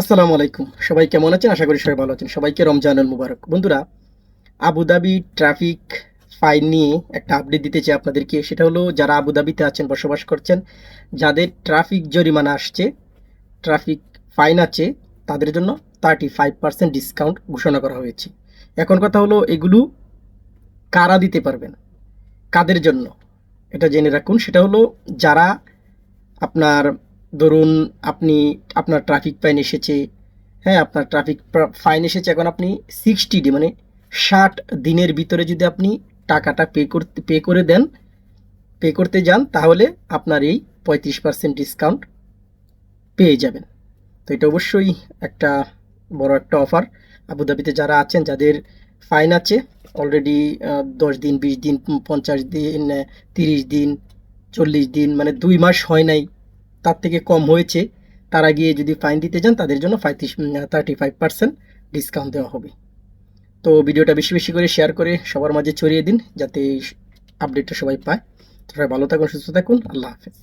আসসালামু আলাইকুম। সবাই কেমন আছেন? আশা করি সবাই ভালো আছেন। সবাইকে রমজানুল মুবারক। বন্ধুরা, আবুধাবি ট্রাফিক ফাইন নিয়ে একটা আপডেট দিতে চাই আপনাদেরকে। সেটা হলো, যারা আবুধাবিতে আছেন, বসবাস করছেন, যাদের ট্রাফিক জরিমানা আসছে, ট্রাফিক ফাইন আছে, তাদের জন্য থার্টি ফাইভ পার্সেন্ট ডিসকাউন্ট ঘোষণা করা হয়েছে। এখন কথা হলো, এগুলো কারা দিতে পারবেন? কাদের জন্য? এটা জেনে রাখুন। সেটা হলো, যারা আপনার ধরুন আপনি, আপনার ট্রাফিক ফাইন এসেছে হ্যাঁ আপনার ট্রাফিক ফাইন এসেছে, এখন আপনি সিক্সটি ডে মানে ষাট দিনের ভিতরে যদি আপনি টাকাটা পে করতে পে করে দেন পে করতে যান, তাহলে আপনার এই পঁয়ত্রিশ পার্সেন্ট ডিসকাউন্ট পেয়ে যাবেন। তো এটা অবশ্যই একটা বড় একটা অফার আবুধাবিতে যারা আছেন, যাদের ফাইন আছে অলরেডি দশ দিন, বিশ দিন, পঞ্চাশ দিন, তিরিশ দিন, চল্লিশ দিন মানে দুই মাস হয় নাই। তার থেকে কম হয়েছে। তারা গিয়ে যদি ফাইন দিতে যান তাদের জন্য পঁয়ত্রিশ থার্টি ফাইভ পার্সেন্ট ডিসকাউন্ট দেওয়া হবে। তো ভিডিওটা বেশি বেশি করে শেয়ার করে সবার মাঝে ছড়িয়ে দিন, যাতে আপডেটটা সবাই পায়। সবাই ভালো থাকুন, সুস্থ থাকুন। আল্লাহ হাফেজ।